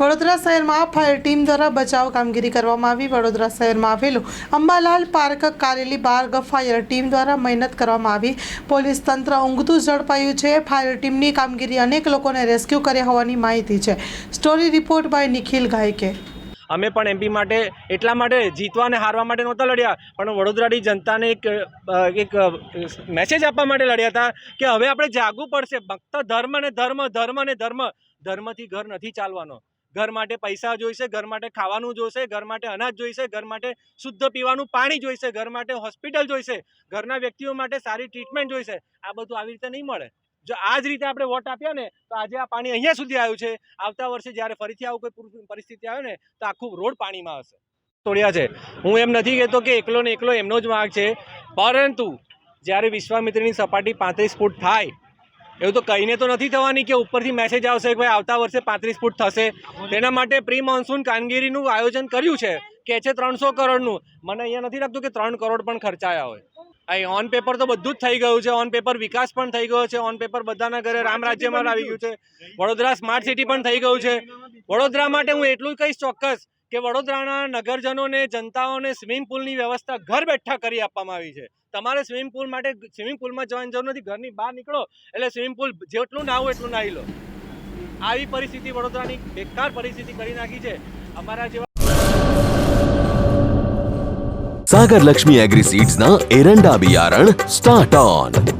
વડોદરા શહેરમાં fire team દ્વારા બચાવ કામગીરી કરવામાં આવી. વડોદરા શહેરમાં આવેલું Ambalal park Kareli Baug fire team દ્વારા મહેનત કરવામાં આવી. પોલીસ તંત્ર ઊંઘતું ઝડપાયું છે. ફાયર ટીમની કામગીરી અનેક લોકોને રેસ્ક્યુ કર્યા હોવાની માહિતી છે. Story report by Nikhil Gayke. અમે પણ એમપી માટે એટલા માટે જીતવા અને હારવા માટે નહોતા લડ્યા, પણ વડોદરાની જનતાને એક એક મેસેજ આપવા માટે લડ્યા હતા કે હવે આપણે જાગવું પડશે. ફક્ત ધર્મ અને ધર્મ ધર્મ અને ધર્મ. ધર્મથી ઘર નથી ચાલવાનો. ઘર માટે પૈસા જોઈશે, ઘર માટે ખાવાનું જોઈશે, ઘર માટે અનાજ જોઈશે, ઘર માટે શુદ્ધ પીવાનું પાણી જોઈશે, ઘર માટે હોસ્પિટલ જોઈશે, ઘરના વ્યક્તિઓ માટે સારી ટ્રીટમેન્ટ જોઈશે. આ બધું આવી રીતે નહીં મળે. જો આ જ રીતે આપણે વોટ આપ્યા ને, તો આજે આ પાણી અહીંયા સુધી આવ્યું છે. આવતા વર્ષે જ્યારે ફરીથી આવું કોઈ પૂર- પરિસ્થિતિ આવે ને, તો આખું રોડ પાણીમાં હશે. તોડ્યા છે. હું એમ નથી કહેતો કે એકલો ને એકલો એમનો જ માગ છે. પરંતુ જ્યારે વિશ્વામિત્રની સપાટી પાંત્રીસ ફૂટ થાય એવું તો કહીને તો નથી થવાની કે ઉપરથી મેસેજ આવશે કે ભાઈ આવતા વર્ષે પાંત્રીસ ફૂટ થશે. તેના માટે પ્રી મોન્સૂન કામગીરીનું આયોજન કર્યું છે. કે છે ત્રણસો કરોડનું. મને અહીંયા નથી લાગતું કે ત્રણ કરોડ પણ ખર્ચાયા હોય. અહીં ઓન પેપર તો બધું જ થઈ ગયું છે. ઓન પેપર વિકાસ પણ થઈ ગયો છે. ઓન પેપર બધાના ઘરે રામ રાજ્યમાં આવી ગયું છે. વડોદરા સ્માર્ટ સિટી પણ થઈ ગયું છે. વડોદરા માટે હું એટલું કહીશ ચોક્કસ કે વડોદરાના નગરજનોને, જનતાઓને સ્વિમિંગ પુલની વ્યવસ્થા ઘર બેઠા કરી આપવામાં આવી છે. તમારે સ્વિમિંગ પુલ માટે સ્વિમિંગ પુલમાં જવાની જરૂર નથી. ઘરની બહાર નીકળો એટલે સ્વિમિંગ પૂલ જેટલું નાવું એટલું નાહી લો. આવી પરિસ્થિતિ વડોદરાની બેકાર પરિસ્થિતિ કરી નાખી છે. અમારા જેવા સાગર લક્ષ્મી એગ્રી સીડ્સના એરંડા બિયારણ સ્ટાર્ટ ઓન.